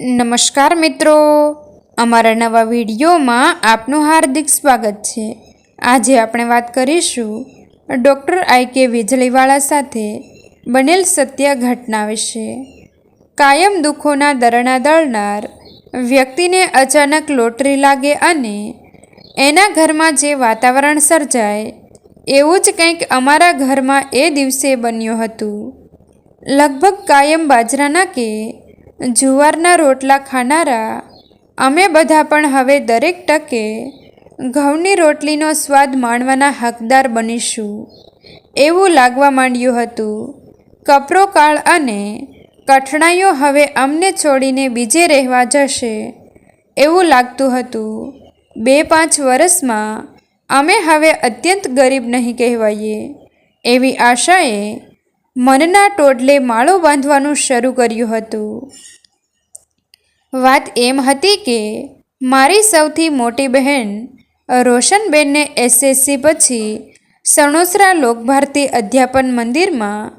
નમસ્કાર મિત્રો. અમારા નવા વિડીયોમાં આપનું હાર્દિક સ્વાગત છે. આજે આપણે વાત કરીશું ડૉક્ટર આઈ કે વીજળીવાળા સાથે બનેલ સત્ય ઘટના વિશે. કાયમ દુઃખોના દરણા દળનાર વ્યક્તિને અચાનક લોટરી લાગે અને એના ઘરમાં જે વાતાવરણ સર્જાય, એવું જ કંઈક અમારા ઘરમાં એ દિવસે બન્યું હતું. લગભગ કાયમ બાજરાના કે જુવારના રોટલા ખાનારા, અમે બધા પણ હવે દરેક ટકે ઘઉંની રોટલીનો સ્વાદ માણવાના હકદાર બનીશું. એવું લાગવા માંડ્યું હતું. કપરો કાળ અને કઠણાઈઓ હવે અમને છોડીને બીજે રહેવા જશે. એવું લાગતું હતું. બે પાંચ વર્ષમાં અમે હવે અત્યંત ગરીબ નહીં કહેવાઈએ. એવી આશાએ મનના ટોડલે માળો બાંધવાનું શરૂ કર્યું હતું. વાત એમ હતી કે, મારી સૌથી મોટી બહેન, રોશનબેનને એસએસસી પછી સણોસરા લોકભારતી અધ્યાપન મંદિરમાં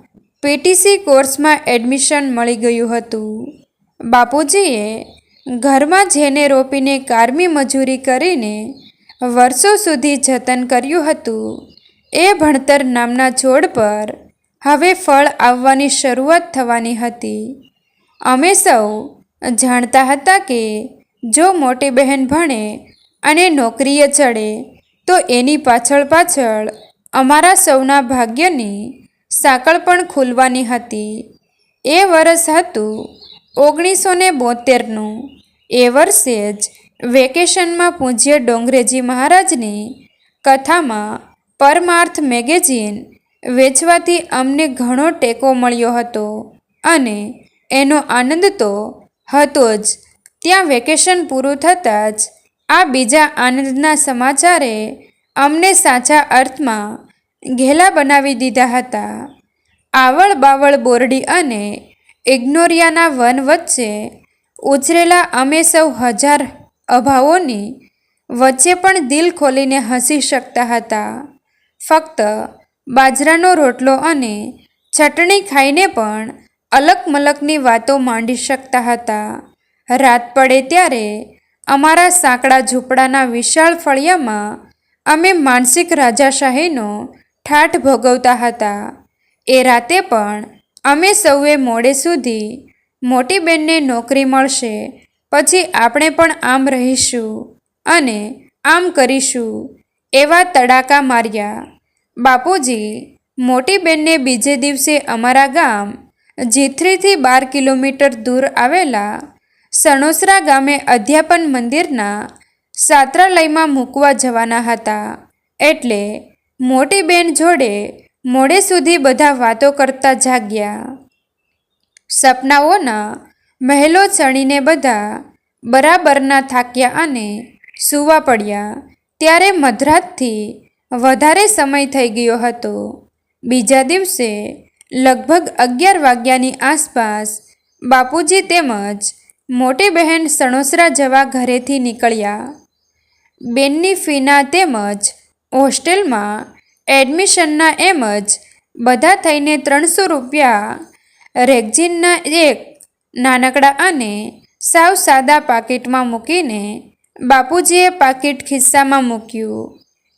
પીટીસી કોર્સમાં એડમિશન મળી ગયું હતું. બાપુજીએ ઘરમાં જેને રોપીને કારમી મજૂરી કરીને વર્ષો સુધી જતન કર્યું હતું, એ ભણતર નામના છોડ પર હવે ફળ આવવાની શરૂઆત થવાની હતી. અમે સૌ જાણતા હતા કે જો મોટી બહેન ભણે અને નોકરીએ ચડે, તો એની પાછળ પાછળ અમારા સૌના ભાગ્યની સાંકળ પણ ખુલવાની હતી. એ વર્ષ હતું ઓગણીસો ને બોતેરનું. એ વર્ષે જ વેકેશનમાં પૂજ્ય ડોંગરેજી મહારાજની કથામાં પરમાર્થ મેગેઝિન વેચવાથી અમને ઘણો ટેકો મળ્યો હતો અને એનો આનંદ તો હતો જ. ત્યાં વેકેશન પૂરું થતાં જ આ બીજા આનંદના સમાચારે અમને સાચા અર્થમાં ઘેલા બનાવી દીધા હતા. આવળ બાવળ બોરડી અને ઇગ્નોરિયાના વન વચ્ચે ઉછરેલા અમે સૌ હજાર અભાવોની વચ્ચે પણ દિલ ખોલીને હસી શકતા હતા. ફક્ત બાજરાનો રોટલો અને ચટણી ખાઈને પણ અલગ મલકની વાતો માંડી શકતા હતા. રાત પડે ત્યારે અમારા સાંકડા ઝૂંપડાના વિશાળ ફળિયામાં અમે માનસિક રાજાશાહીનો ઠાઠ ભોગવતા હતા. એ રાતે પણ અમે સૌએ મોડે સુધી મોટી બેનને નોકરી મળશે, પછી આપણે પણ આમ રહીશું અને આમ કરીશું એવા તડાકા માર્યા. બાપુજી, મોટી બેનને બીજે દિવસે અમારા ગામ જીથરીથી બાર કિલોમીટર દૂર આવેલા સણોસરા ગામે અધ્યાપન મંદિરના સાત્રાલયમાં મૂકવા જવાના હતા. એટલે મોટી બેન જોડે મોડે સુધી બધા વાતો કરતા જાગ્યા. સપનાઓના મહેલો ચણીને બધા બરાબરના થાક્યા અને સૂવા પડ્યા. ત્યારે મધરાતથી વધારે સમય થઈ ગયો હતો. બીજા દિવસે લગભગ અગિયાર વાગ્યાની આસપાસ બાપુજી તેમજ મોટી બહેન સણોસરા જવા ઘરેથી નીકળ્યા. બેનની ફીના તેમજ હોસ્ટેલમાં એડમિશનના એમ જ બધા થઈને ત્રણસો રૂપિયા રેગઝીનના એક નાનકડા અને સાવ સાદા પાકીટમાં મૂકીને બાપુજીએ પાકીટ ખિસ્સામાં મૂક્યું.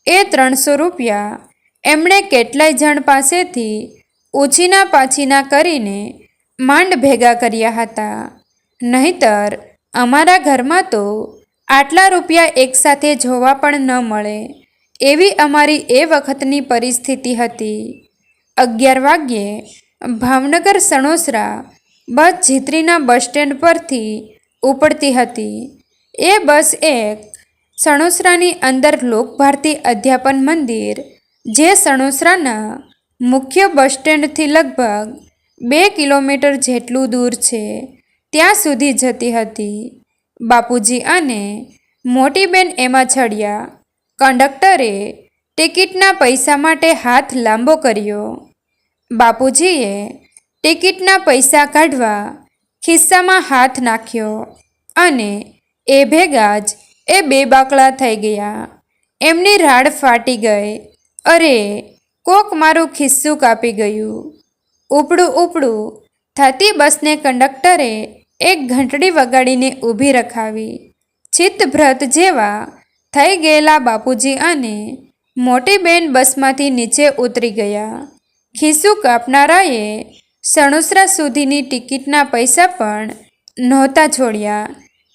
એ ત્રણસો રૂપિયા. એમણે કેટલાય જણ પાસેથી ઉછીના પાછીના કરીને માંડ ભેગા કર્યા હતા. નહીતર અમારા ઘરમાં તો આટલા રૂપિયા એકસાથે જોવા પણ ન મળે એવી અમારી એ વખતની પરિસ્થિતિ હતી. અગિયાર વાગ્યે ભાવનગર સણોસરા બસ જીતરીના બસ સ્ટેન્ડ પરથી ઉપડતી હતી. એ બસ એક સણોસરાની અંદર લોકભારતી અધ્યાપન મંદિર, જે સણોસરાના મુખ્ય બસ સ્ટેન્ડથી લગભગ બે કિલોમીટર જેટલું દૂર છે, ત્યાં સુધી જતી હતી. બાપુજી અને મોટી બેન એમાં ચડ્યા. કંડક્ટરે ટિકિટના પૈસા માટે હાથ લાંબો કર્યો. બાપુજીએ ટિકિટના પૈસા કાઢવા ખિસ્સામાં હાથ નાખ્યો અને એ ભેગા જ એ બે બાકડા થઈ ગયા. એમની રાડ ફાટી ગઈ. અરે, કોક મારું ખિસ્સું કાપી ગયું. ઉપડું ઉપડું થતી બસને કંડક્ટરે એક ઘંટડી વગાડીને ઊભી રખાવી. ચિત્તભ્રત જેવા થઈ ગયેલા બાપુજી અને મોટી બેન બસમાંથી નીચે ઉતરી ગયા. ખિસ્સું કાપનારાએ સણુસરા સુધીની ટિકિટના પૈસા પણ નહોતા છોડ્યા.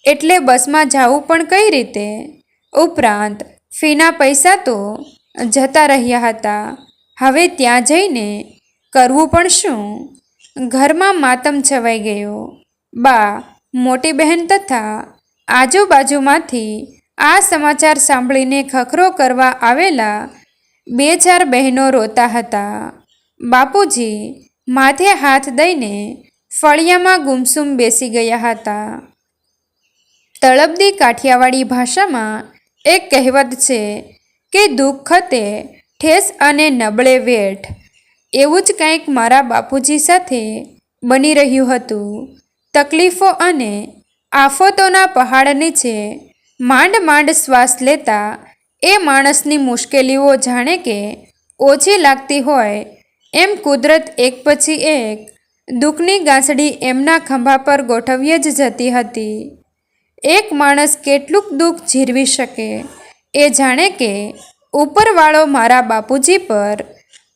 એટલે બસમાં જવું પણ કઈ રીતે? ઉપરાંત, ફીના પૈસા તો જતા રહ્યા હતા. હવે ત્યાં જઈને કરવું પણ શું? ઘરમાં માતમ છવાઈ ગયો. બા, મોટી બહેન તથા આજુબાજુમાંથી આ સમાચાર સાંભળીને ખખરો કરવા આવેલા બે ચાર બહેનો રોતા હતા. બાપુજી, માથે હાથ દઈને ફળિયામાં ગુમસુમ બેસી ગયા હતા. તળબદી કાઠિયાવાડી ભાષામાં એક કહેવત છે કે દુઃખતે ઠેસ અને નબળે વેઠ. એવું જ કંઈક મારા બાપુજી સાથે બની રહ્યું હતું. તકલીફો અને આફતોના પહાડ નીચે માંડ માંડ શ્વાસ લેતા એ માણસની મુશ્કેલીઓ જાણે કે ઓછી લાગતી હોય એમ કુદરત એક પછી એક દુઃખની ગાંસડી એમના ખંભા પર ગોઠવીએ જ જતી હતી. એક માણસ કેટલુંક દુઃખ જીરવી શકે. એ જાણે કે ઉપરવાળો મારા બાપુજી પર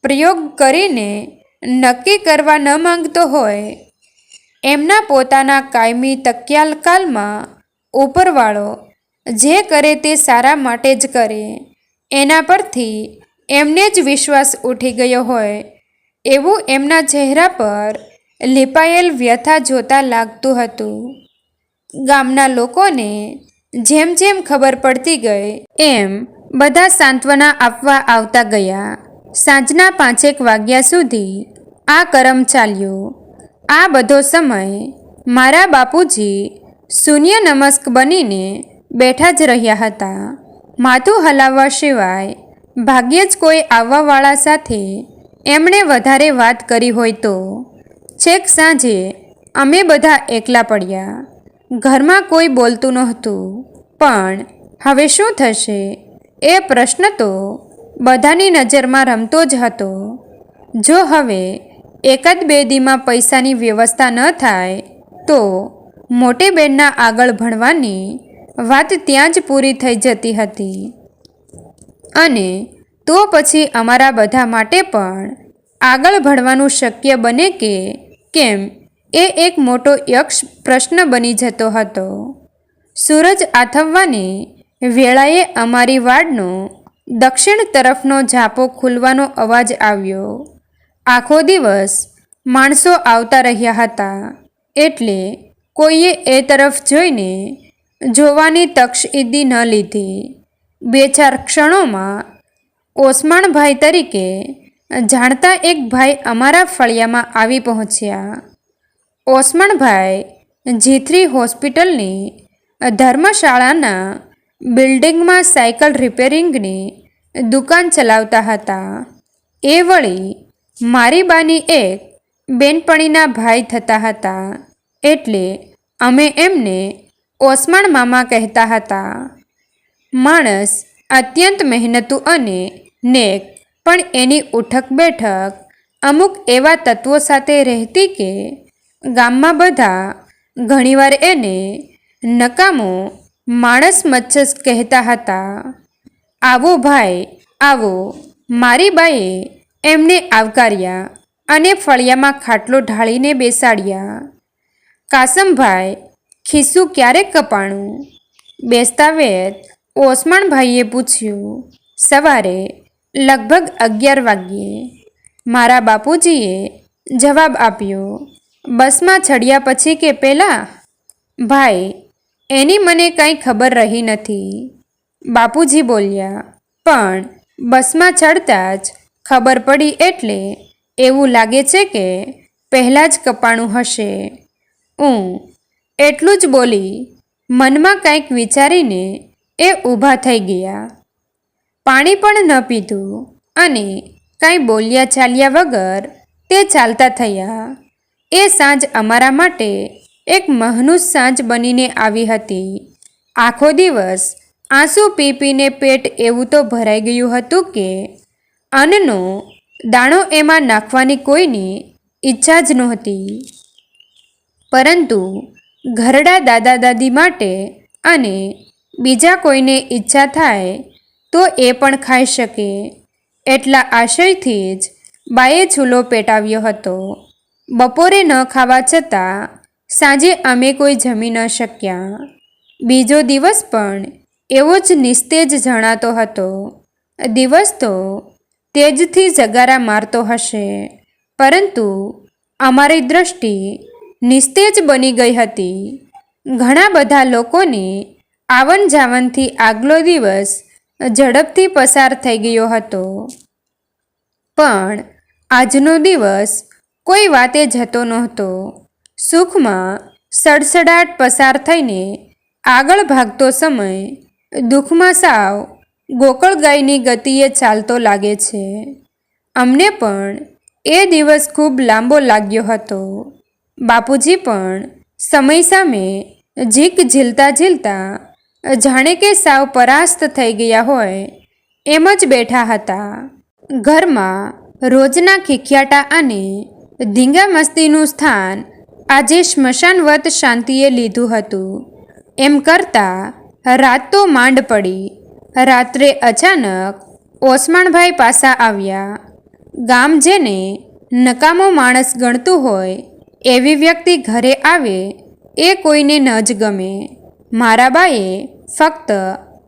પ્રયોગ કરીને નક્કી કરવા ન માંગતો હોય. એમના પોતાના કાયમી તક્યાલકાલમાં ઉપરવાળો જે કરે તે સારા માટે જ કરે. એના પરથી એમને જ વિશ્વાસ ઉઠી ગયો હોય. એવું એમના ચહેરા પર લીપાયેલ વ્યથા જોતા લાગતું હતું. ગામના લોકોને જેમ જેમ ખબર પડતી ગઈ, એમ બધા સાંત્વના આપવા આવતા ગયા. સાંજના પાંચેક વાગ્યા સુધી આ કરમ ચાલ્યો. આ બધો સમય મારા બાપુજી શૂન્ય નમસ્ક બનીને બેઠા જ રહ્યા હતા. માથું હલાવવા સિવાય ભાગ્યે જ કોઈ આવવાવાળા સાથે એમણે વધારે વાત કરી હોય તો. છેક સાંજે અમે બધા એકલા પડ્યા. ઘરમાં કોઈ બોલતું નહોતું. પણ હવે શું થશે? એ પ્રશ્ન તો બધાની નજરમાં રમતો જ હતો. જો હવે એકાદ બે દીમાં પૈસાની વ્યવસ્થા ન થાય, તો મોટી બેનના આગળ ભણવાની વાત ત્યાં જ પૂરી થઈ જતી હતી. અને તો પછી અમારા બધા માટે પણ આગળ ભણવાનું શક્ય બને કે કેમ? એ એક મોટો યક્ષ પ્રશ્ન બની જતો હતો. સૂરજ આથમવાની વેળાએ અમારી વાડનો દક્ષિણ તરફનો ઝાપો ખુલવાનો અવાજ આવ્યો. આખો દિવસ માણસો આવતા રહ્યા હતા. એટલે કોઈએ એ તરફ જોઈને જોવાની તક્ષઈદી ન લીધી. બે ચાર ક્ષણોમાં ઓસમાણભાઈ તરીકે જાણતા એક ભાઈ અમારા ફળિયામાં આવી પહોંચ્યા. ઓસમાણભાઈ જીથ્રી હોસ્પિટલની ધર્મશાળાના બિલ્ડિંગમાં સાયકલ રિપેરિંગની દુકાન ચલાવતા હતા. એ વળી મારી બાની એક બેનપણીના ભાઈ થતા હતા. એટલે અમે એમને ઓસમાણ મામા કહેતા હતા. માણસ અત્યંત મહેનતુ અને નેક, પણ એની ઉઠક બેઠક અમુક એવા તત્વો સાથે રહેતી કે ગામમાં બધા ઘણીવાર એને નકામો માણસ મચ્છસ કહેતા હતા. આવો ભાઈ, આવો. મારી બાએ એમને આવકાર્યા અને ફળિયામાં ખાટલો ઢાળીને બેસાડ્યા. કાસમભાઈ ખિસ્સું ક્યારે કપાણું? બેસતા વેત ઓસમાણભાઈએ પૂછ્યું. સવારે લગભગ અગિયાર વાગ્યે. મારા બાપુજીએ જવાબ આપ્યો. બસમાં ચડ્યા પછી કે પહેલાં, ભાઈ, એની મને કંઈ ખબર રહી નથી. બાપુજી બોલ્યા, પણ બસમાં ચડતા જ ખબર પડી એટલે એવું લાગે છે કે પહેલાં જ કપાણું હશે. હું એટલું જ બોલી મનમાં કંઈક વિચારીને એ ઊભા થઈ ગયા. પાણી પણ ન પીધું અને કાંઈ બોલ્યા ચાલ્યા વગર તે ચાલતા થયા. એ સાંજ અમારા માટે એક મહનુસ સાંજ બનીને આવી હતી. આખો દિવસ આંસુ પી પીને પેટ એવું તો ભરાઈ ગયું હતું કે અન્નનો દાણો એમાં નાખવાની કોઈની ઈચ્છા જ નહોતી. પરંતુ ઘરડા દાદા દાદી માટે અને બીજા કોઈને ઈચ્છા થાય તો એ પણ ખાઈ શકે. એટલા આશયથી જ બાએ ચૂલો પેટાવ્યો હતો. બપોરે ન ખાવા છતાં સાંજે અમે કોઈ જમી ન શક્યા. બીજો દિવસ પણ એવો જ નિસ્તેજ જણાતો હતો. દિવસ તો તેજથી જગારા મારતો હશે. પરંતુ અમારી દ્રષ્ટિ નિસ્તેજ બની ગઈ હતી. ઘણા બધા લોકોને આવન જાવનથી આગલો દિવસ ઝડપથી પસાર થઈ ગયો હતો. પણ આજનો દિવસ કોઈ વાતે જતો નહોતો. સુખમાં સડસડાટ પસાર થઈને આગળ ભાગતો સમય દુઃખમાં સાવ ગોકળ ગાયની ગતિએ ચાલતો લાગે છે. અમને પણ એ દિવસ ખૂબ લાંબો લાગ્યો હતો. બાપુજી પણ સમય સામે ઝીક ઝીલતા ઝીલતા જાણે કે સાવ પરાસ્ત થઈ ગયા હોય એમ જ બેઠા હતા. ઘરમાં રોજના ખીખ્યાટા અને ધીંગા મસ્તીનું સ્થાન આજે સ્મશાનવત શાંતિએ લીધું હતું. એમ કરતાં રાત તો માંડ પડી. રાત્રે અચાનક ઓસમાણભાઈ પાસા આવ્યા. ગામ જેને નકામો માણસ ગણતું હોય એવી વ્યક્તિ ઘરે આવે એ કોઈને ન જ ગમે. મારા બાએ ફક્ત,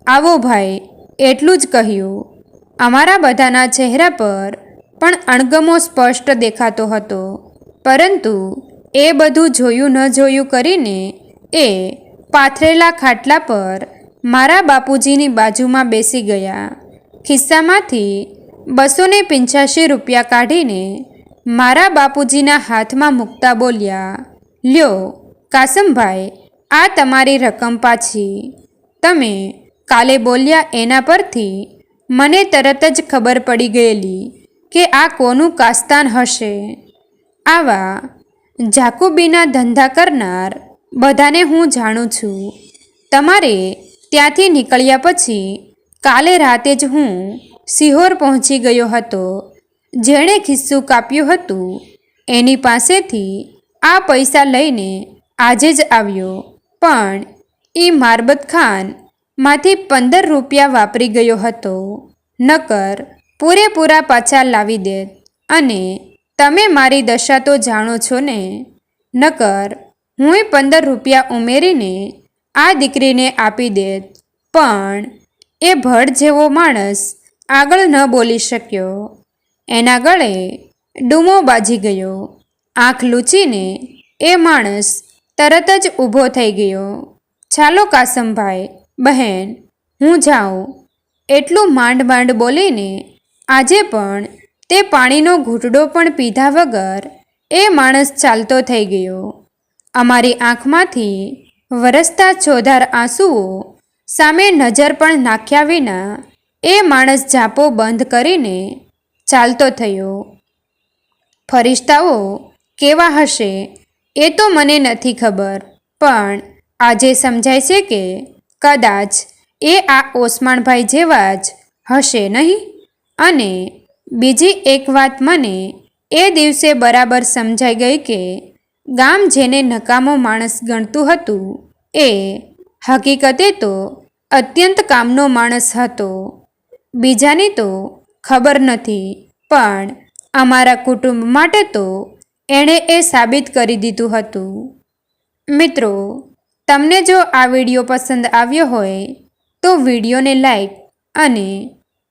આવો ભાઈ, એટલું જ કહ્યું. અમારા બધાના ચહેરા પર પણ અણગમો સ્પષ્ટ દેખાતો હતો. પરંતુ એ બધું જોયું ન જોયું કરીને એ પાથરેલા ખાટલા પર મારા બાપુજીની બાજુમાં બેસી ગયા. ખિસ્સામાંથી બસો ને પંચ્યાસી રૂપિયા કાઢીને મારા બાપુજીના હાથમાં મૂકતા બોલ્યા, લ્યો, કાસમભાઈ, આ તમારી રકમ પાછી. તમે કાલે બોલ્યા એના પરથી મને તરત જ ખબર પડી ગયેલી. કે આ કોનું કાસ્તાન હશે? આવા જાકુબીના ધંધા કરનાર બધાને હું જાણું છું. તમારે ત્યાંથી નીકળ્યા પછી કાલે રાતે જ હું સિહોર પહોંચી ગયો હતો. જેણે ખિસ્સું કાપ્યું હતું, એની પાસેથી આ પૈસા લઈને આજે જ આવ્યો. પણ એ મારબત ખાન પંદર રૂપિયા વાપરી ગયો હતો. નકર પૂરેપૂરા પાછા લાવી દેત અને તમે મારી દશા તો જાણો છો ને? નકર હુંય પંદર રૂપિયા ઉમેરીને આ દીકરીને આપી દેત. પણ એ ભડ જેવો માણસ આગળ ન બોલી શક્યો. એના ગળે ડૂમો બાજી ગયો. આંખ લૂચીને એ માણસ તરત જ ઊભો થઈ ગયો. ચાલો કાસમભાઈ, બહેન, હું જાઉં. એટલું માંડ માંડ બોલીને આજે પણ તે પાણીનો ઘૂંટડો પણ પીધા વગર એ માણસ ચાલતો થઈ ગયો. અમારી આંખમાંથી વરસતા છોધાર આંસુઓ સામે નજર પણ નાખ્યા વિના એ માણસ જાપો બંધ કરીને ચાલતો થયો. ફરિશ્તાઓ કેવા હશે એ તો મને નથી ખબર, પણ આજે સમજાય છે કે કદાચ એ આ ઓસમાણભાઈ જેવા જ હશે નહીં? અને બીજી એક વાત મને એ દિવસે બરાબર સમજાઈ ગઈ કે ગામ જેને નકામો માણસ ગણતું હતું, એ હકીકતે તો અત્યંત કામનો માણસ હતો. બીજાની તો ખબર નથી, પણ અમારા કુટુંબ માટે તો એણે એ સાબિત કરી દીધું હતું. મિત્રો, તમને જો આ વીડિયો પસંદ આવ્યો હોય, તો વિડીયોને લાઈક અને